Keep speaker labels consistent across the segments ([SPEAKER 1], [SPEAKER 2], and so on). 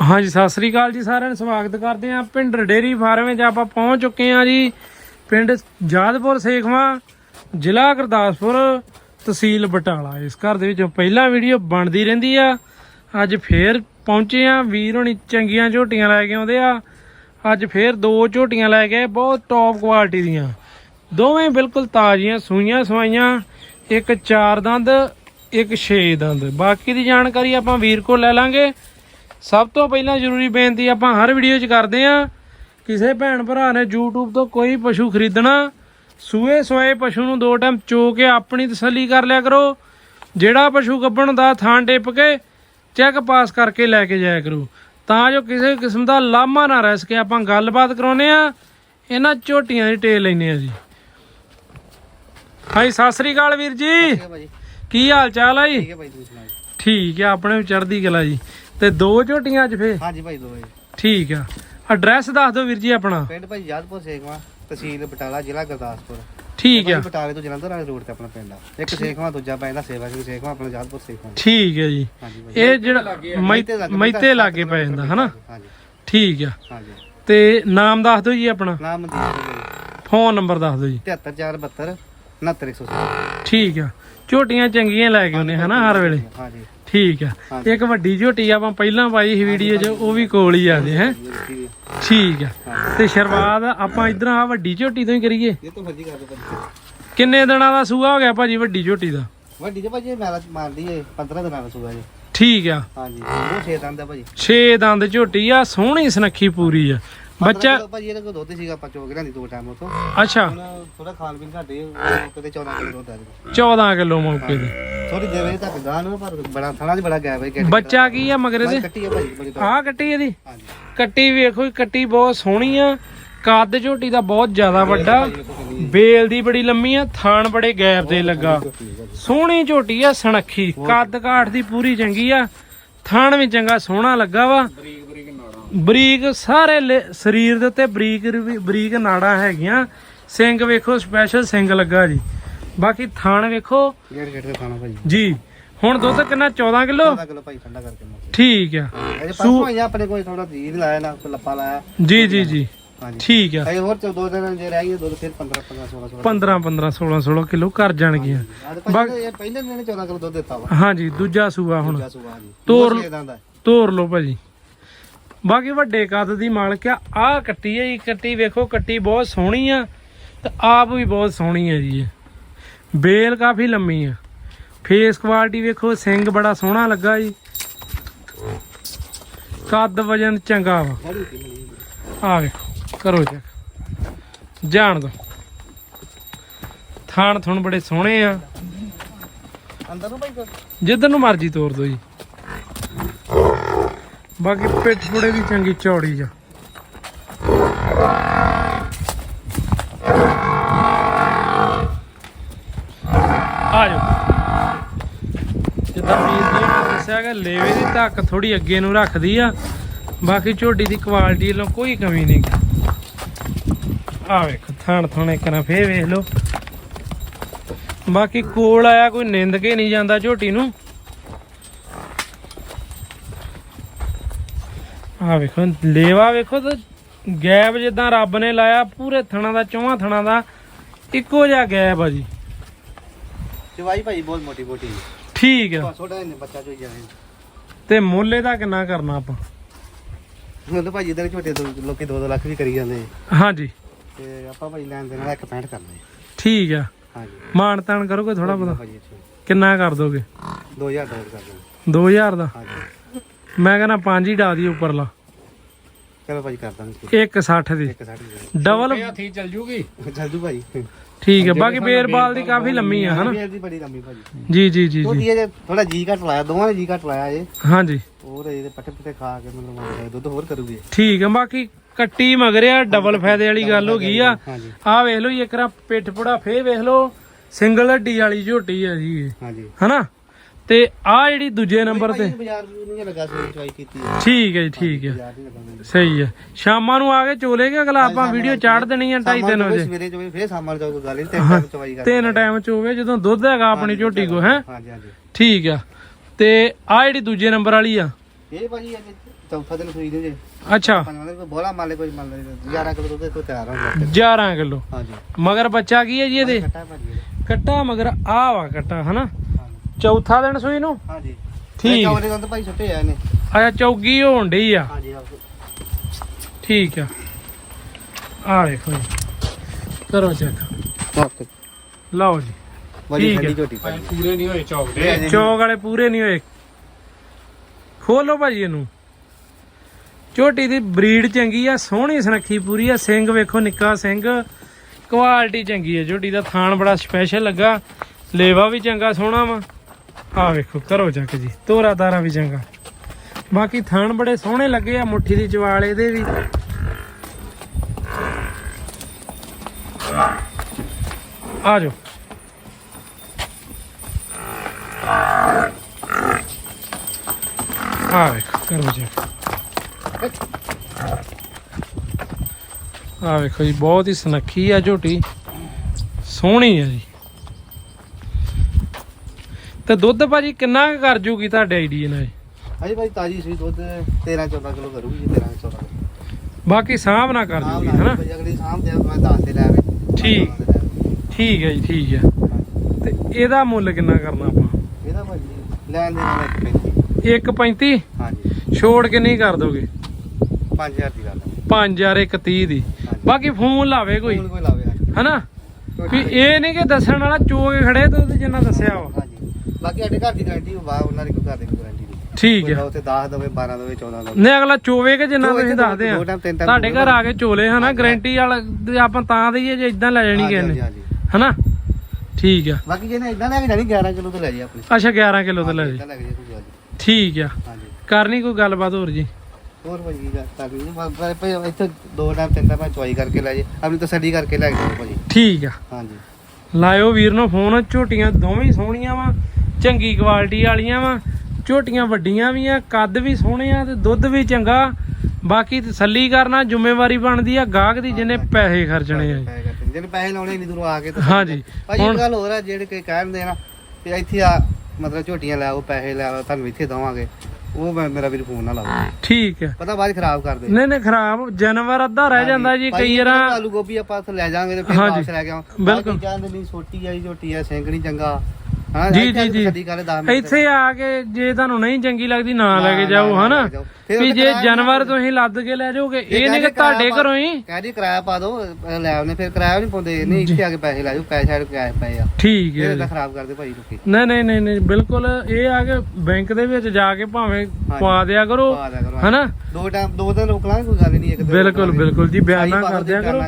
[SPEAKER 1] ਹਾਂਜੀ, ਸਤਿ ਸ੍ਰੀ ਅਕਾਲ ਜੀ ਸਾਰਿਆਂ ਨੂੰ। ਸਵਾਗਤ ਕਰਦੇ ਹਾਂ ਪਿੰਡ ਡੇਰੀ ਫਾਰਮ ਵਿੱਚ। ਆਪਾਂ ਪਹੁੰਚ ਚੁੱਕੇ ਹਾਂ ਜੀ ਪਿੰਡ ਜਾਦਪੁਰ ਸੇਖਵਾ, ਜ਼ਿਲ੍ਹਾ ਗੁਰਦਾਸਪੁਰ ਤਹਿਸੀਲ ਬਟਾਲਾ। ਇਸ ਘਰ ਦੇ ਵਿੱਚੋਂ ਪਹਿਲਾਂ ਵੀਡੀਓ ਬਣਦੀ ਰਹਿੰਦੀ ਆ। ਅੱਜ ਫੇਰ ਪਹੁੰਚੇ ਆ ਵੀਰ ਹੋਣੀ ਚੰਗੀਆਂ ਝੋਟੀਆਂ ਲੈ ਕੇ ਆਉਂਦੇ ਆ। ਅੱਜ ਫੇਰ ਦੋ ਝੋਟੀਆਂ ਲੈ ਕੇ ਬਹੁਤ ਟੌਪ ਕੁਆਲਿਟੀ ਦੀਆਂ। ਦੋਵੇਂ ਬਿਲਕੁਲ ਤਾਜ਼ੀਆਂ, ਸੂਈਆਂ ਸਵਾਈਆਂ। ਇੱਕ ਚਾਰ ਦੰਦ, ਇੱਕ ਛੇ ਦੰਦ। ਬਾਕੀ ਦੀ ਜਾਣਕਾਰੀ ਆਪਾਂ ਵੀਰ ਕੋਲ ਲੈ ਲਾਂਗੇ। ਸਭ ਤੋਂ ਪਹਿਲਾਂ ਜ਼ਰੂਰੀ ਬੇਨਤੀ ਆਪਾਂ ਹਰ ਵੀਡੀਓ 'ਚ ਕਰਦੇ ਆਂ ਕਿਸੇ ਭੈਣ ਭਰਾ ਨੇ YouTube ਤੋਂ ਕੋਈ ਪਸ਼ੂ ਖਰੀਦਣਾ ਸੂਏ ਸੋਏ ਪਸ਼ੂ ਨੂੰ ਦੋ ਟਾਈਮ ਚੋ ਕੇ ਆਪਣੀ ਤਸੱਲੀ ਕਰ ਲਿਆ ਕਰੋ ਜਿਹੜਾ ਪਸ਼ੂ ਗੱਭਣ ਦਾ ਥਾਂ ਟਿੱਪ ਕੇ ਚੈੱਕ ਪਾਸ ਕਰਕੇ ਲੈ ਕੇ ਜਾਇਆ ਕਰੋ। ਤਾਂ ਜੋ ਕਿਸੇ ਕਿਸਮ ਦਾ ਲਾਮਾ ਨਾ ਰਹਿ ਸਕੇ ਆਪਾਂ ਗੱਲਬਾਤ ਕਰਾਉਨੇ ਆ ਇਹਨਾਂ ਝੋਟੀਆਂ ਦੀ ਟੇਲ ਲੈਨੇ ਆ ਜੀ। ਹਾਂਜੀ ਸਤਿ ਸ੍ਰੀ ਅਕਾਲ ਵੀਰ ਜੀ। ਕੀ ਹਾਲ ਚਾਲ ਆ ਜੀ?
[SPEAKER 2] ਠੀਕ ਹੈ
[SPEAKER 1] ਆਪਣੇ ਵੀ ਚੜ੍ਹਦੀ ਕਲਾ ਜੀ। ਤੇ ਦੋ ਝੋਟੀਆਂ ਅੱਜ ਫੇ
[SPEAKER 2] ਹਾਂਜੀ ਭਾਈ ਦੋ ਜੀ
[SPEAKER 1] ਠੀਕ ਆ। ਐਡਰੈਸ ਦੱਸ ਦਿਓ ਵੀਰ ਜੀ ਆਪਣਾ।
[SPEAKER 2] ਪਿੰਡ ਭਾਈ ਯਾਦਪੁਰ ਸੇਖਵਾ ਤਹਿਸੀਲ ਬਟਾਲਾ ਜ਼ਿਲ੍ਹਾ ਗੁਰਦਾਸਪੁਰ।
[SPEAKER 1] ਠੀਕ ਆ।
[SPEAKER 2] ਬਟਾਲੇ ਤੋਂ ਜਲੰਧਰ ਵਾਲੇ ਰੋਡ ਤੇ ਆਪਣਾ ਪਿੰਡ ਆ। ਇੱਕ ਸੇਖਵਾ ਦੂਜਾ ਪੈਂਦਾ ਸੇਵਾ ਸਿੰਘ ਸੇਖਵਾ ਆਪਣਾ ਯਾਦਪੁਰ ਸੇਖਵਾ।
[SPEAKER 1] ਠੀਕ ਹੈ ਜੀ। ਇਹ ਜਿਹੜਾ ਮੈਤੇ ਲਾਗੇ ਪੈ ਜਾਂਦਾ ਹਨਾ?
[SPEAKER 2] ਹਾਂਜੀ।
[SPEAKER 1] ਠੀਕ ਆ।
[SPEAKER 2] ਹਾਂਜੀ।
[SPEAKER 1] ਤੇ ਨਾਮ ਦੱਸ ਦਿਓ ਜੀ ਆਪਣਾ।
[SPEAKER 2] ਨਾਮ
[SPEAKER 1] ਫੋਨ ਨੰਬਰ ਦੱਸ ਦਿਓ ਜੀ।
[SPEAKER 2] 73472 69180
[SPEAKER 1] ਠੀਕ ਆ। ਝੋਟੀਆਂ ਚੰਗੀਆਂ ਲੈ ਕੇ ਆਉਨੇ ਹਨਾ ਹਰ ਵੇਲੇ?
[SPEAKER 2] ਹਾਂਜੀ।
[SPEAKER 1] ਠੀਕ ਆ। ਇੱਕ ਵੱਡੀ ਝੋਟੀ ਆਪਾਂ ਪਹਿਲਾਂ ਪਾਈ ਸੀ ਵੀਡੀਓ 'ਚ ਉਹ ਵੀ ਕੋਲ ਹੀ ਆ ਜੇ ਹੈ। ਠੀਕ ਆ। ਤੇ ਸ਼ੁਰੂਆਤ ਆਪਾਂ ਇਧਰ ਆ ਵੱਡੀ ਝੋਟੀ ਤੋਂ ਹੀ ਕਰੀਏ।
[SPEAKER 2] ਤੋਂ ਮਰਜ਼ੀ ਕਰ ਦੋ ਭਾਜੀ।
[SPEAKER 1] ਕਿੰਨੇ ਦਿਨਾਂ ਦਾ ਸੂਆ ਹੋ ਗਿਆ ਭਾਜੀ ਵੱਡੀ ਝੋਟੀ ਦਾ?
[SPEAKER 2] ਵੱਡੀ ਜੇ ਭਾਜੀ ਮੈਲਾ ਮਾਰਦੀ ਏ 15 ਦਿਨਾਂ ਦਾ ਸੂਆ ਜੀ।
[SPEAKER 1] ਠੀਕ ਆ।
[SPEAKER 2] ਹਾਂਜੀ ਉਹ ਛੇ ਦੰਦ ਦਾ ਭਾਜੀ।
[SPEAKER 1] 6 ਦੰਦ ਝੋਟੀ ਆ ਸੋਹਣੀ ਸੁਨੱਖੀ ਪੂਰੀ ਆ। ਬੱਚਾ
[SPEAKER 2] ਭਾਜੀ ਇਹਦੇ ਕੋਲ ਦੁੱਧ ਸੀਗਾ ਆਪਾਂ ਚੋਗ ਲੈਂਦੀ ਦੋ ਟਾਈਮ ਉਤੋਂ
[SPEAKER 1] ਅੱਛਾ।
[SPEAKER 2] ਹੁਣ ਥੋੜਾ ਖਾਣ ਪੀਣ ਘੱਟੇ ਕਿਤੇ 14 ਕਿਲੋ ਦੁੱਧ ਆ ਜੀ
[SPEAKER 1] 14 ਕਿਲੋ ਮੌਕੇ ਤੇ
[SPEAKER 2] ਥੋੜੀ ਵਜੇ ਤੱਕ ਗਾਂ ਨੂੰ ਪਰ ਬੜਾ ਥਣਾ ਚ ਬੜਾ ਗੈਪ ਹੈ
[SPEAKER 1] ਬੱਚਾ ਕੀ ਆ ਮਗਰ ਇਹਦੇ
[SPEAKER 2] ਕੱਟੀ ਹੈ ਭਾਜੀ ਬੜੀ
[SPEAKER 1] ਆਹ ਕੱਟੀ ਇਹਦੀ?
[SPEAKER 2] ਹਾਂਜੀ।
[SPEAKER 1] ਕੱਟੀ ਵੇਖੋ ਜੀ, ਕੱਟੀ ਬਹੁਤ ਸੋਹਣੀ ਆ। ਕੱਦ ਝੋਟੀ ਦਾ ਬਹੁਤ ਜ਼ਿਆਦਾ ਵੱਡਾ। ਬੇਲ ਦੀ ਬੜੀ ਲੰਮੀ ਆ ਥਾਣ ਬੜੇ ਗੈਪ ਦੇ ਲੱਗਾ। ਸੋਹਣੀ ਝੋਟੀ ਆ ਸਣਖੀ। ਕੱਦ ਕਾਠ ਦੀ ਪੂਰੀ ਚੰਗੀ ਆ। ਥਾਣ ਵੀ ਚੰਗਾ ਸੋਹਣਾ ਲੱਗਾ ਵਾ। ਬਰੀਕ ਸਾਰੇ ਸਰੀਰ ਦੇ ਉੱਤੇ ਬਰੀਕ ਬਰੀਕ ਨਾੜਾਂ ਹੈਗੀਆਂ। ਸਿੰਘ ਵੇਖੋ ਸਪੈਸ਼ਲ ਸਿੰਘ ਲੱਗਾ ਜੀ। ਬਾਕੀ ਥਾਣ ਵੇਖੋ।
[SPEAKER 2] ਗੇੜ ਗੇੜ ਤੇ ਖਾਣਾ ਭਾਜੀ
[SPEAKER 1] ਜੀ। ਹੁਣ ਦੁੱਧ ਕਿੰਨਾ? 14 ਕਿਲੋ?
[SPEAKER 2] 14 ਕਿਲੋ ਭਾਈ ਠੰਡਾ ਕਰਕੇ
[SPEAKER 1] ਠੀਕ ਆ।
[SPEAKER 2] ਪਰਸੋਂ ਆਇਆ ਆਪਣੇ ਕੋਈ ਥੋੜਾ ਜੀਦ ਲਾਇਆ ਨਾ ਕੋਈ ਲੱਪਾ ਲਾਇਆ।
[SPEAKER 1] ਜੀ ਜੀ ਜੀ। ਠੀਕ ਆ।
[SPEAKER 2] ਅਜੇ ਹੋਰ ਚ ਦੋ ਦਿਨ ਜੇ ਰਹਿ ਗਏ ਦੁੱਧ ਫਿਰ 15 15 16 16
[SPEAKER 1] 15 15 16 16 ਕਿਲੋ ਘਰ ਜਾਣਗੀਆਂ
[SPEAKER 2] ਇਹ ਪਹਿਲੇ ਦਿਨ 14 ਕਿਲੋ ਦੁੱਧ ਦਿੱਤਾ ਵਾ।
[SPEAKER 1] ਹਾਂਜੀ ਦੂਜਾ ਸੂਆ ਹੁਣ। ਤੋਰ-। ਤੋਰ ਲਓ ਭਾਜੀ। ਬਾਕੀ ਵੱਡੇ ਕੱਦ ਦੀ ਮਾਲਕ ਆ। ਆਹ ਕੱਟੀ ਹੈ ਜੀ ਕੱਟੀ ਵੇਖੋ ਕੱਟੀ ਬਹੁਤ ਸੋਹਣੀ ਆ ਤੇ ਆਪ ਵੀ ਬਹੁਤ ਸੋਹਣੀ ਹੈ ਜੀ। ਬੇਲ ਕਾਫੀ ਲੰਮੀ ਆ। ਫੇਸ ਕੁਆਲਿਟੀ ਵੇਖੋ ਸਿੰਘ ਬੜਾ ਸੋਹਣਾ ਲੱਗਾ ਜੀ। ਕੱਦ ਵਜਨ ਚੰਗਾ ਵਾ। ਆ ਵੇਖੋ ਕਰੋ ਚੈੱਕ ਜਾਣ ਦੋ। ਥਾਣ ਥੁਣ ਬੜੇ ਸੋਹਣੇ ਆ।
[SPEAKER 2] ਅੰਦਰ ਨੂੰ ਭਾਈ?
[SPEAKER 1] ਜਿੱਧਰ ਨੂੰ ਮਰਜ਼ੀ ਤੋਰ ਦੋ ਜੀ। ਬਾਕੀ ਪਿੱਠ ਪੁੜੇ ਵੀ ਚੰਗੀ ਚੌੜੀ ਆ। ਆ ਜਾਓ। ਜਿੱਦਾਂ ਵੀਰ ਜੀ ਨੇ ਦੱਸਿਆ ਕਿ ਲੇਵੇ ਦੀ ਧੱਕ ਥੋੜੀ ਅੱਗੇ ਨੂੰ ਰੱਖਦੀ ਆ। ਬਾਕੀ ਝੋਡੀ ਦੀ ਕੁਆਲਿਟੀ ਵੱਲੋਂ ਕੋਈ ਕਮੀ ਨਹੀਂ। ਆ ਵੇਖੋ, ਥਾਣ ਥੋਣੇ ਕਰਾਂ ਫੇਰ ਵੇਖ ਲਓ। ਬਾਕੀ ਕੋਲ ਆਇਆ, ਕੋਈ ਨਿੰਦ ਕੇ ਨਹੀਂ ਜਾਂਦਾ ਝੋਟੀ ਨੂੰ। ਆ ਵੇਖੋ ਲੇਵਾ ਵੇਖੋ ਤਾਂ ਗੈਪ ਜਿੱਦਾਂ ਰੱਬ ਨੇ ਲਾਇਆ ਪੂਰੇ ਥਣਾ ਦਾ ਚੌਹਾਂ ਥਣਾ ਦਾ ਇੱਕੋ ਜਿਹਾ ਗੈਪ ਆ ਜੀ।
[SPEAKER 2] ਚਵਾਈ ਭਾਈ ਬਹੁਤ ਮੋਟੀ ਮੋਟੀ।
[SPEAKER 1] ਠੀਕ ਆ।
[SPEAKER 2] ਛੋਟਾ ਇਹਨੇ ਬੱਚਾ ਚੋਈ ਜਾਵੇ
[SPEAKER 1] ਤੇ ਮੁੱਲੇ ਦਾ ਕਿੰਨਾ ਕਰਨਾ ਆਪਾਂ?
[SPEAKER 2] ਹੁਣ ਤਾਂ ਭਾਜੀ ਇਧਰ ਛੋਟੇ ਤੋਂ ਲੋਕੀ 2-2 ਲੱਖ ਵੀ ਕਰੀ ਜਾਂਦੇ।
[SPEAKER 1] ਹਾਂਜੀ।
[SPEAKER 2] ਤੇ ਆਪਾਂ ਭਾਈ ਲੈਣ ਦੇਣ ਵਾਲਾ 165 ਕਰਦੇ
[SPEAKER 1] ਠੀਕ ਆ।
[SPEAKER 2] ਹਾਂਜੀ।
[SPEAKER 1] ਮਾਣ ਤਾਣ ਕਰੋਗੇ ਥੋੜਾ
[SPEAKER 2] ਅੱਛਾ
[SPEAKER 1] ਕਿੰਨਾ ਕਰ ਦੋਗੇ?
[SPEAKER 2] 2000 ਡਾਲਰ ਕਰ ਦਿੰਦੇ
[SPEAKER 1] 2000 ਦਾ?
[SPEAKER 2] ਹਾਂਜੀ।
[SPEAKER 1] ਮੈਂ ਕਹਿੰਦਾ 5 ਹੀ ਡਾ ਦੀ ਉੱਪਰਲਾ।
[SPEAKER 2] ਚਲੋ ਭਾਜੀ ਕਰ ਦਾਂਗੇ।
[SPEAKER 1] 160 ਦੀ।
[SPEAKER 2] 160
[SPEAKER 1] ਡਬਲ
[SPEAKER 3] ਹੱਥੀ ਚੱਲ ਜੂਗੀ।
[SPEAKER 2] ਚੱਲ ਜੂ ਭਾਜੀ
[SPEAKER 1] ਠੀਕ ਹੈ ਬਾਕੀ ਬੇਰਬਾਲ ਦੀ ਕਾਫੀ ਲੰਮੀ ਆ ਹਨਾ?
[SPEAKER 2] ਇਹ ਦੀ ਬੜੀ ਲੰਮੀ ਭਾਜੀ
[SPEAKER 1] ਜੀ ਜੀ ਜੀ ਜੀ।
[SPEAKER 2] ਥੋੜਾ ਜੀ ਘੱਟ ਲਾਇਆ ਦੋਵਾਂ ਨੇ ਜੀ ਘੱਟ ਲਾਇਆ ਇਹ।
[SPEAKER 1] ਹਾਂਜੀ।
[SPEAKER 2] ਹੋਰ ਇਹਦੇ ਪੱਟੇ ਪੱਟੇ ਖਾ ਕੇ ਮਤਲਬ ਦੁੱਧ ਹੋਰ ਕਰੂਗੀ
[SPEAKER 1] ਠੀਕ ਹੈ ਬਾਕੀ ਕੱਟੀ ਮਗਰਿਆ ਡਬਲ ਫਾਇਦੇ ਵਾਲੀ ਗੱਲ ਹੋ ਗਈ ਆ। ਆਹ ਵੇਖ ਲਓ ਜੀ ਇੱਕ ਰਾ ਪਿੱਠ ਪੁੜਾ ਫੇਰ ਵੇਖ ਲਓ ਸਿੰਗਲ ਹੱਡੀ ਵਾਲੀ ਝੋਟੀ ਆ ਜੀ ਇਹ।
[SPEAKER 2] ਹਾਂਜੀ।
[SPEAKER 1] ਹਨਾ? ਤੇ ਆ ਜਿਹੜੀ ਦੂਜੇ ਨੰਬਰ ਤੇ।
[SPEAKER 2] ਬਾਜ਼ਾਰ ਨਹੀਂ ਲੱਗਾ ਸੀ ਚੁਆਈ ਕੀਤੀ ਹੈ।
[SPEAKER 1] ਠੀਕ ਹੈ ਜੀ ਠੀਕ ਹੈ। ਸਹੀ ਹੈ। ਸ਼ਾਮਾਂ ਨੂੰ ਆ ਕੇ ਚੋਲੇਗੇ ਅਗਲਾ ਆਪਾਂ ਵੀਡੀਓ ਚਾੜ ਦੇਣੀ ਆ 2:30 ਵਜੇ।
[SPEAKER 2] ਸਵੇਰੇ ਚੋਈ ਫੇਰ ਸ਼ਾਮਾਂ ਨੂੰ ਜਾਊਗਾ ਗੱਲ ਨਹੀਂ ਤਿੰਨ ਟਾਈਮ ਚੁਆਈ ਕਰ
[SPEAKER 1] ਤਿੰਨ ਟਾਈਮ ਚ ਹੋਵੇ ਜਦੋਂ ਦੁੱਧ ਹੈਗਾ ਆਪਣੀ ਝੋਟੀ ਕੋ ਹੈ?
[SPEAKER 2] ਹਾਂਜੀ ਹਾਂਜੀ।
[SPEAKER 1] ਠੀਕ ਆ। ਤੇ ਆ ਜਿਹੜੀ ਦੂਜੇ ਨੰਬਰ ਵਾਲੀ ਆ?
[SPEAKER 2] ਇਹ ਭਾਜੀ ਅੱਜ ਚੌਥਾ ਦਿਨ ਸੂਈ ਦੇ ਜੇ।
[SPEAKER 1] ਅੱਛਾ।
[SPEAKER 2] ਪੰਜਵਾਂ ਦਿਨ ਕੋਈ ਬੋਲਾ ਮੰਨ ਲੈ ਕੋਈ ਮੰਨ ਲੈ 11 ਕਿਲੋ ਦੁੱਧ ਤੋਂ ਤਿਆਰ ਹੁੰਦਾ
[SPEAKER 1] 11 ਕਿਲੋ।
[SPEAKER 2] ਹਾਂਜੀ।
[SPEAKER 1] ਮਗਰ ਬੱਚਾ ਕੀ ਹੈ ਜੀ ਇਹਦੇ।
[SPEAKER 2] ਕੱਟਾ
[SPEAKER 1] ਮਗਰ ਆ ਵਾ ਕੱਟਾ ਹਨਾ? ਚੌਥਾ ਦਿਨ ਸੂਈ ਨੂੰ?
[SPEAKER 2] ਹਾਂਜੀ।
[SPEAKER 1] ਠੀਕ।
[SPEAKER 2] ਚੌਲੇ ਦੰਦ ਭਾਈ ਛੁੱਟੇ ਆ ਇਹਨੇ।
[SPEAKER 1] ਅੱਛਾ ਚੌਗੀ ਹੋਣ ਡਈ ਆ?
[SPEAKER 2] ਹਾਂਜੀ ਆਹ।
[SPEAKER 1] ਠੀਕ ਆ। ਆ ਦੇਖੋ ਜੀ। ਕਰੋ ਚੈੱਕ। ਲਓ ਜੀ।
[SPEAKER 2] ਬੜੀ। ਠੰਡੀ ਝੋਟੀ ਭਾਜੀ
[SPEAKER 3] ਪੂਰੇ ਨਹੀਂ ਹੋਏ ਚੌਕ
[SPEAKER 2] ਅਜੇ
[SPEAKER 1] ਚੌਕ ਵਾਲੇ ਪੂਰੇ ਨਹੀਂ ਹੋਏ। ਖੋਲੋ ਭਾਜੀ ਇਹਨੂੰ। ਝੋਟੀ ਦੀ ਬਰੀਡ ਚੰਗੀ ਆ ਸੋਹਣੀ ਸੁਨੱਖੀ ਪੂਰੀ ਆ। ਸਿੰਘ ਵੇਖੋ ਨਿੱਕਾ ਸਿੰਘ। ਕੁਆਲਿਟੀ ਚੰਗੀ ਆ। ਝੋਟੀ ਦਾ ਥਾਣ ਬੜਾ ਸਪੈਸ਼ਲ ਲੱਗਾ। ਲੇਵਾ ਵੀ ਚੰਗਾ ਸੋਹਣਾ ਵਾ। ਆ ਵੇਖੋ, ਕਰੋ ਚੱਕ ਜੀ। ਤੋਰਾ ਤਾਰਾ ਵੀ ਚੰਗਾ ਬਾਕੀ ਥਣ ਬੜੇ ਸੋਹਣੇ ਲੱਗੇ ਆ ਮੁੱਠੀ ਦੀ ਜਵਾਲ ਇਹਦੇ ਵੀ। ਆ ਜਾਓ। ਆ ਵੇਖੋ, ਕਰੋ ਜੀ। ਆ ਵੇਖੋ ਜੀ, ਬਹੁਤ ਹੀ ਸੁਨੱਖੀ ਆ ਝੋਟੀ। ਸੋਹਣੀ ਆ ਜੀ। ਤੇ ਦੁੱਧ ਭਾਜੀ ਕਿੰਨਾ ਕੁ ਕਰ ਜੂਗੀ ਤੁਹਾਡੇ ਆਈਡੀਆ ਨਾਲ?
[SPEAKER 2] ਹਾਂਜੀ ਭਾਈ ਤਾਜੀ ਸੂਈ ਦੁੱਧ 13 14 ਕਿਲੋ ਕਰੂਗੀ ਜੀ 13 14 ਕਿਲੋ।
[SPEAKER 1] ਬਾਕੀ ਸਾਂਭ ਨਾ ਕਰ ਜੂਗੀ ਹਨਾ?
[SPEAKER 2] ਭਾਈ ਅਗਲੀ ਸ਼ਾਮ ਤੇ ਮੈਂ ਦੱਸ ਦੇ ਲੈ ਆਵੇ।
[SPEAKER 1] ਠੀਕ। ਠੀਕ ਹੈ ਜੀ ਠੀਕ ਹੈ। ਤੇ ਇਹਦਾ ਮੁੱਲ ਕਿੰਨਾ ਕਰਨਾ ਆਪਾਂ?
[SPEAKER 2] ਇਹਦਾ ਭਾਜੀ ਲੈਣ ਦੇ ਨਾਲ 135
[SPEAKER 1] 1.35
[SPEAKER 2] ਹਾਂਜੀ।
[SPEAKER 1] ਛੋੜ ਕਿੰਨੀ ਕਰ ਦੋਗੇ?
[SPEAKER 2] 5000 ਦੀ ਗੱਲ ਹੈ।
[SPEAKER 1] 5000 130 ਦੀ। ਬਾਕੀ ਫੋਨ ਲਾਵੇ ਕੋਈ।
[SPEAKER 2] ਕੋਈ ਲਾਵੇ
[SPEAKER 1] ਹਨਾ? ਵੀ ਇਹ ਨਹੀਂ ਕਿ ਦੱਸਣ ਵਾਲਾ ਚੋਗੇ ਖੜੇ ਤੇ ਜਿੰਨਾ ਦੱਸਿਆ ਵਾ।
[SPEAKER 2] ਬਾਕੀ ਸਾਡੇ ਘਰ ਦੀ ਗਾਰੰਟੀ ਵਾ ਉਹਨਾਂ ਦੀ ਕੋਈ ਘਰ ਦੀ ਗਾਰੰਟੀ ਨਹੀਂ।
[SPEAKER 1] ਠੀਕ ਹੈ।
[SPEAKER 2] ਉੱਥੇ 10 ਦਵੇ 12 ਦਵੇ 14 ਦਵੇ।
[SPEAKER 1] ਨੇ ਅਗਲਾ ਚੋਵੇ ਕਿ ਜਿੰਨਾ ਤੁਸੀਂ ਦੱਸਦੇ ਆ। ਤੁਹਾਡੇ ਘਰ। ਆ ਕੇ ਚੋਲੇ ਹਨਾ? ਗਾਰੰਟੀ ਵਾਲਾ ਆਪਾਂ ਤਾਂ ਦਈਏ ਜੇ ਇਦਾਂ ਲੈ ਜਾਣੀ ਕਿਸੇ ਨੇ ਹਨਾ? ਠੀਕ ਆ।
[SPEAKER 2] ਬਾਕੀ ਜਿਹਨੇ ਇਦਾਂ ਲੈ ਕੇ ਜਾਣੀ 11 ਕਿਲੋ ਤੋਂ ਲੈ ਜੀ ਆਪਣੀ।
[SPEAKER 1] ਅੱਛਾ 11 ਕਿਲੋ ਤੇ ਲੈ ਜੀ
[SPEAKER 2] ਜੀ
[SPEAKER 1] ਠੀਕ ਆ। ਕਰਨੀ ਕੋਈ ਗੱਲਬਾਤ ਹੋਰ ਜੀ?
[SPEAKER 2] ਹੋਰ ਭਾਜੀ ਕੀ ਕਰਨੀ ਨਹੀਂ। ਪਰ ਭਾਈ ਇੱਥੇ ਦੋ ਟਾਈਮ ਤਿੰਨ ਟਾਈਮ ਚੁਆਈ ਕਰਕੇ ਲੈ ਜੇ ਆਪਣੀ ਤਸੱਲੀ ਕਰਕੇ ਲੈ ਕੇ ਭਾਜੀ।
[SPEAKER 1] ਠੀਕ ਆ।
[SPEAKER 2] ਹਾਂਜੀ।
[SPEAKER 1] ਲਾਇਓ ਵੀਰ ਨੂੰ ਫੋਨ ਝੋਟੀਆਂ ਦੋਵੇਂ ਸੋਹਣੀਆਂ ਵਾ। ਚੰਗੀ ਕੁਆਲਿਟੀ ਵਾਲੀਆਂ ਵਾ ਝੋਟੀਆਂ ਵੱਡੀਆਂ ਵੀ ਆ ਕੱਦ ਵੀ ਸੋਹਣੇ ਆ ਤੇ ਦੁੱਧ ਵੀ ਚੰਗਾ। ਬਾਕੀ ਤਸੱਲੀ ਕਰਨਾ ਜ਼ਿੰਮੇਵਾਰੀ ਬਣਦੀ ਆ ਗਾਹਕ ਦੀ ਜਿਹਨੇ ਪੈਸੇ ਖਰਚਣੇ ਆ।
[SPEAKER 2] ਜਿਹਨੇ ਪੈਸੇ ਲਾਉਣੇ ਨਹੀਂ ਦੂਰੋਂ ਆ ਕੇ ਤਾਂ
[SPEAKER 1] ਹਾਂਜੀ
[SPEAKER 2] ਭਾਜੀ
[SPEAKER 1] ਹੁਣ
[SPEAKER 2] ਇੱਕ ਗੱਲ ਹੋਰ ਆ ਜਿਹੜੇ ਕੋਈ ਕਹਿੰਦੇ ਨਾ ਕਿ ਇੱਥੇ ਆ ਮਤਲਬ ਝੋਟੀਆਂ ਲੈ ਆਓ ਪੈਸੇ ਲੈ ਆਓ ਤੁਹਾਨੂੰ ਇੱਥੇ ਦਵਾਂਗੇ ਉਹ ਮੈਂ- ਮੇਰਾ ਵੀਰ ਫੋਨ ਨਾ ਲਾਓ।
[SPEAKER 1] ਠੀਕ ਹੈ
[SPEAKER 2] ਪਤਾ ਬਾਅਦ ਖਰਾਬ ਕਰ ਦੇ
[SPEAKER 1] ਨਹੀਂ ਨਹੀਂ ਖਰਾਬ ਜਾਨਵਰ ਅੱਧਾ ਰਹਿ ਜਾਂਦਾ ਜੀ ਕਈ ਵਾਰ
[SPEAKER 2] ਆਲੂ ਗੋਭੀ ਆਪਾਂ ਲੈ ਜਾਾਂਗੇ ਤੇ ਫਿਰ ਵਾਪਸ ਲੈ ਕੇ ਆਵਾਂ
[SPEAKER 1] ਬਿਲਕੁਲ।
[SPEAKER 2] ਕਹਿੰਦੇ ਨਹੀਂ ਛੋਟੀ ਆਈ ਝੋਟੀ ਆ ਸਿੰਘ ਨਹੀਂ ਚੰਗਾ। ਹਾਂ
[SPEAKER 1] ਜੀ, ਜੀ, ਜੀ।
[SPEAKER 2] ਸੱਦੀ ਕਰੇ 10 ਮਿੰਟ
[SPEAKER 1] ਇੱਥੇ ਆ ਕੇ ਜੇ ਤੁਹਾਨੂੰ ਨਹੀਂ ਚੰਗੀ ਲੱਗਦੀ ਨਾ ਲੈ ਕੇ ਜਾਓ ਹਨਾ ਵੀ ਜੇ
[SPEAKER 2] ਕਿਰਾਇਆ
[SPEAKER 1] ਜਾਨਵਰ ਤੁਸੀਂ ਲੱਦ ਕੇ ਲੈ ਜਾਓਗੇ ਇਹ ਨਹੀਂ ਕਿ
[SPEAKER 2] ਕਹਿੰਦੇ
[SPEAKER 1] ਤੁਹਾਡੇ
[SPEAKER 2] ਕਿਰਾਇਆ
[SPEAKER 1] ਘਰੋਂ ਹੀ?
[SPEAKER 2] ਕਹਿ ਜੀ ਕਿਰਾਇਆ ਪਾ ਦੋ ਲੈ ਆਉਨੇ ਫਿਰ ਕਿਰਾਇਆ ਨਹੀਂ ਪਾਉਂਦੇ ਨਹੀਂ ਇੱਥੇ ਆ ਕੇ ਪੈਸੇ ਲੈ ਜਾਓ ਪੈਸੇ ਸਾਡੇ ਕਿਰਾਏ ਪਏ ਆ।
[SPEAKER 1] ਠੀਕ ਹੈ
[SPEAKER 2] ਇਹ
[SPEAKER 1] ਜੀ।
[SPEAKER 2] ਤਾਂ ਖਰਾਬ ਕਰਦੇ ਭਾਈ ਲੋਕੀ।
[SPEAKER 1] ਨਹੀਂ ਨਹੀਂ ਨਹੀਂ ਨਹੀਂ ਬਿਲਕੁਲ ਇਹ ਆ ਕਿ ਬੈਂਕ ਦੇ ਵਿੱਚ ਜਾ ਕੇ ਭਾਵੇਂ ਪਾ ਦਿਆ ਕਰੋ ਹਨਾ?
[SPEAKER 2] ਦੋ ਟਾਈਮ ਦੋ ਦਿਨ ਰੋਕ ਲਾਂਗੇ ਕੋਈ ਗੱਲ ਨਹੀਂ ਇੱਕ ਦਿਨ
[SPEAKER 1] ਬਿਲਕੁਲ। ਬਿਲਕੁਲ ਜੀ ਬਿਆਨਾ ਕਰ ਦਿਆ ਕਰੋ।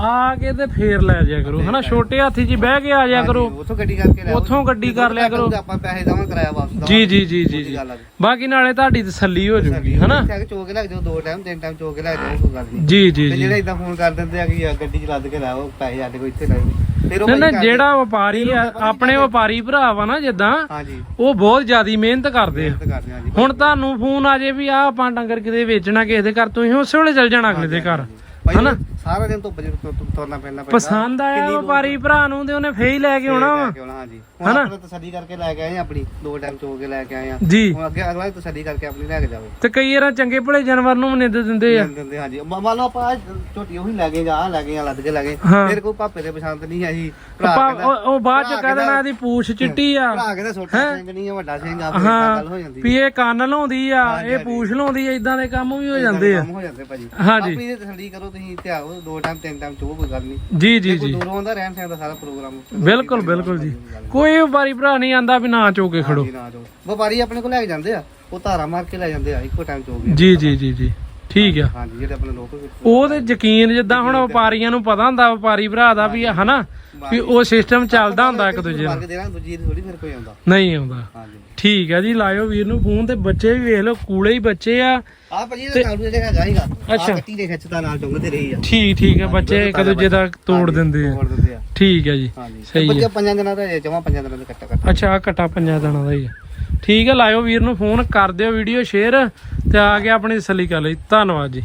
[SPEAKER 1] ਆ ਕੇ ਤੇ ਫੇਰ ਲੈ ਜਾਇਆ ਕਰੋ ਹਨਾ? ਛੋਟੇ ਹਾਥੀ 'ਚ ਬਹਿ ਕੇ ਆ ਜਾਇਆ ਕਰੋ।
[SPEAKER 2] ਉੱਥੋਂ ਗੱਡੀ ਕਰਕੇ ਲੈ ਆਓ।
[SPEAKER 1] ਉੱਥੋਂ ਗੱਡੀ ਕਰ ਲਿਆ ਕਰੋ।
[SPEAKER 2] ਆਪਾਂ ਪੈਸੇ ਦੇਵਾਂ ਕਿਰਾਇਆ ਵਾਪਸ
[SPEAKER 1] ਜੀ ਜੀ ਜੀ ਜੀ ਜੀ।
[SPEAKER 2] ਜੀ।
[SPEAKER 1] ਬਾਕੀ ਨਾਲੇ ਤੁਹਾਡੀ ਤਸੱਲੀ ਹੋ ਜਾਊਗੀ ਹਨਾ
[SPEAKER 2] ਇੱਥੇ ਆ ਕੇ ਚੋ ਕੇ ਜਾਓ ਦੋ ਟਾਈਮ ਤਿੰਨ ਟਾਈਮ ਚੋ ਕੇ ਜਾਓ ਕੋਈ ਗੱਲ ਨਹੀਂ।
[SPEAKER 1] ਜੀ ਜੀ
[SPEAKER 2] ਤੇ
[SPEAKER 1] ਜੀ।
[SPEAKER 2] ਜਿਹੜੇ ਇਦਾਂ ਫੋਨ ਕਰ ਦਿੰਦੇ ਆ ਕਿ ਆ ਗੱਡੀ ਚ ਲੱਦ ਕੇ ਲਾਓ ਪੈਸੇ ਸਾਡੇ ਕੋਲ ਇੱਥੇ ਲਾਓ। ਫਿਰ ਉਹ
[SPEAKER 1] ਨਹੀਂ
[SPEAKER 2] ਭਾਈ
[SPEAKER 1] ਨਹੀਂ
[SPEAKER 2] ਕਰਦੇ-
[SPEAKER 1] ਜਿਹੜਾ ਵਪਾਰੀ ਆ ਆਪਣੇ ਵਪਾਰੀ ਭਰਾ ਵਾ ਨਾ ਜਿੱਦਾਂ
[SPEAKER 2] ਹਾਂਜੀ।
[SPEAKER 1] ਉਹ ਬਹੁਤ ਜ਼ਿਆਦੀ ਮਿਹਨਤ ਕਰਦੇ ਆ।
[SPEAKER 2] ਮਿਹਨਤ ਕਰਦੇ ਆ ਜੀ
[SPEAKER 1] ਹੁਣ ਤੁਹਾਨੂੰ ਫੋਨ ਆ ਜੇ ਵੀ ਆ ਆਪਾਂ ਡੰਗਰ ਕਿਤੇ ਵੇਚਣਾ ਕਿਸੇ ਦੇ ਘਰ ਤੁਸੀਂ ਉਸੇ ਵੇਲੇ ਚੱਲ ਜਾਣਾ ਅਗਲੇ ਦੇ ਘਰ।
[SPEAKER 2] ਭਾਈ
[SPEAKER 1] ਹਨਾ?
[SPEAKER 2] ਸਾਰਾ ਦਿਨ ਧੁੱਪ ਤੁ- ਤੁ- ਤੁਰਨਾ ਪੈਂਦਾ ਪੈਂਦਾ।
[SPEAKER 1] ਪਸੰਦ ਆਇਆ
[SPEAKER 2] ਕਿੰਨੀ
[SPEAKER 1] ਵਪਾਰੀ ਭਰਾ ਨੂੰ ਤੇ ਉਹਨੇ ਫੇਰ ਹੀ ਲੈ ਕੇ ਆਉਣਾ ਵਾ।
[SPEAKER 2] ਕੇ ਹਾਂਜੀ। ਹੁਣ
[SPEAKER 1] ਹਨਾ?
[SPEAKER 2] ਆਪਾਂ ਤਾਂ ਤਸੱਲੀ ਕਰਕੇ ਲੈ ਕੇ ਆਏ ਆ ਆਪਣੀ ਦੋ ਟਾਈਮ ਚੋ ਕੇ ਲੈ ਕੇ ਆਏ ਆ।
[SPEAKER 1] ਜੀ।
[SPEAKER 2] ਹੁਣ ਅੱਗੇ ਅਗਲਾ ਤਸੱਲੀ ਕਰਕੇ ਆਪਣੀ ਲੈ ਕੇ ਜਾਵੇ।
[SPEAKER 1] ਤੇ ਕਈ ਵਾਰ ਚੰਗੇ ਭਲੇ ਜਾਨਵਰ ਨੂੰ ਨਿੰਦ ਦਿੰਦੇ ਆ।
[SPEAKER 2] ਦਿੰਦੇ ਹਾਂਜੀ। ਮ- ਮੰਨ ਲਓ ਆਪਾਂ ਝੋਟੀ ਉਹੀ ਲੈ ਗਏ ਜਾਂ ਆਹ ਲੈ ਗਏ ਜਾਂ ਲੱਦ ਕੇ ਲੈ ਗਏ।
[SPEAKER 1] ਹਾਂ।
[SPEAKER 2] ਫਿਰ ਕੋਈ ਪਾਪੇ ਦੇ ਪਸੰਦ ਨਹੀਂ ਆਈ। ਭਰਾ ਕਹਿੰਦਾ
[SPEAKER 1] ਉਹ ਉਹ ਬਾਅਦ ਚ
[SPEAKER 2] ਭਰਾ
[SPEAKER 1] ਕਹਿ ਦੇਣਾ ਇਹਦੀ ਪੂਛ ਚਿੱਟੀ ਆ।
[SPEAKER 2] ਭਰਾ ਕਹਿੰਦਾ ਛੋਟਾ ਸਿੰਘ ਨਹੀਂ ਆ ਵੱਡਾ ਸਿੰਘ ਆ ਫਿਰ
[SPEAKER 1] ਹਾਂ
[SPEAKER 2] ਗੱਲ ਹੋ ਜਾਂਦੀ
[SPEAKER 1] ਵੀ ਇਹ ਕੰਨ ਲਾਉਂਦੀ ਆ ਇਹ। ਪੂਛ ਲਾਉਂਦੀ ਆ ਇਦਾਂ ਦੇ ਕੰਮ ਵੀ ਹੋ ਜਾਂਦੇ ਆ।
[SPEAKER 2] ਕੰਮ ਹੋ ਜਾਂਦੇ ਭਾਜੀ।
[SPEAKER 1] ਹਾਂਜੀ।
[SPEAKER 2] ਆਪਣੀ ਤੇ ਤਸੱਲੀ ਕਰੋ ਤੁਸੀਂ ਤੇ ਆਓ ਦੋ ਟਾਈਮ ਤਿੰਨ ਟਾਈਮ ਚੋ ਕੋਈ ਗੱਲ ਨਹੀਂ
[SPEAKER 1] ਜੀ ਜੀ
[SPEAKER 2] ਜੇ ਕੋਈ
[SPEAKER 1] ਜੀ।
[SPEAKER 2] ਦੂਰੋਂ ਆਉਂਦਾ ਰਹਿਣ ਸਹਿਣ ਦਾ ਸਾਰਾ ਪ੍ਰੋਗਰਾਮ
[SPEAKER 1] ਬਿਲਕੁਲ ਬਿਲਕੁਲ ਜੀ। ਕੋਈ ਵਪਾਰੀ ਭਰਾ ਨਹੀਂ ਆਂਦਾ ਵੀ ਨਾ ਚੋ ਕੇ ਖੜੋ।
[SPEAKER 2] ਨਾ। ਵਪਾਰੀ ਆਪਣੇ ਕੋਲ ਲੈ ਕੇ ਜਾਂਦੇ ਆ ਉਹ ਧਾਰਾ ਮਾਰ ਕੇ ਲੈ ਜਾਂਦੇ ਆ ਇੱਕੋ ਟਾਈਮ ਚੋ
[SPEAKER 1] ਜੀ ਜੀ ਜੀ ਜੀ। ਠੀਕ ਆ।
[SPEAKER 2] ਹਾਂਜੀ ਜਿਹੜੇ ਆਪਣੇ ਲੋਕ
[SPEAKER 1] ਉਹ ਤੇ ਯਕੀਨ ਜਿੱਦਾਂ ਹੁਣ ਵਪਾਰੀਆਂ ਨੂੰ ਪਤਾ ਹੁੰਦਾ ਵਪਾਰੀ ਭਰਾ ਦਾ ਵੀ ਹਨਾ? ਵੀ ਉਹ ਸਿਸਟਮ ਚੱਲਦਾ ਹੁੰਦਾ ਇੱਕ ਦੂਜੇ
[SPEAKER 2] ਆਉਂਦਾ।
[SPEAKER 1] ਨਹੀਂ ਆਉਂਦਾ। ਠੀਕ ਆ ਜੀ ਲਾਇਓ ਵੀਰ ਨੂੰ ਫੋਨ ਤੇ ਬੱਚੇ ਵੀ ਵੇਖ ਲਓ ਕੂਲੇ ਹੀ ਬੱਚੇ ਆ।
[SPEAKER 2] ਆ ਭਾਜੀ ਇਹਦਾ ਕਾਲੂ ਜਿਹੜਾ ਹੈਗਾ ਹੀਗਾ
[SPEAKER 1] ਅੱਛਾ।
[SPEAKER 2] ਕੱਟੀ ਦੇ ਖਿੱਚਦਾ ਨਾਲ ਡੁੰਗਦੇ ਰਹੀ ਆ।
[SPEAKER 1] ਠੀਕ ਠੀਕ ਆ ਬੱਚੇ ਇੱਕ ਦੂਜੇ ਦਾ ਤੋੜ ਦਿੰਦੇ ਆ।
[SPEAKER 2] ਤੋੜ ਦਿੰਦੇ ਆ।
[SPEAKER 1] ਠੀਕ ਆ ਜੀ
[SPEAKER 2] ਹਾਂਜੀ।
[SPEAKER 1] ਸਹੀ
[SPEAKER 2] ਬੱਚੇ
[SPEAKER 1] ਆ
[SPEAKER 2] ਪੰਜਾਂ ਦਿਨਾਂ ਦਾ ਜਮਾ ਪੰਜਾਂ ਦਿਨਾਂ ਦਾ ਕੱਟਾ ਕੱਟਾ।
[SPEAKER 1] ਅੱਛਾ ਆਹ ਕਟਾ ਪੰਜਾਂ ਦਿਨਾਂ ਦਾ ਹੀ ਆ। ਠੀਕ ਆ ਲਾਇਓ ਵੀਰ ਨੂੰ ਫੋਨ ਕਰ ਦਿਓ ਵੀਡੀਓ ਸ਼ੇਅਰ ਤੇ ਆ ਕੇ ਆਪਣੀ ਤਸੱਲੀ ਕਰ ਲਈ ਧੰਨਵਾਦ ਜੀ।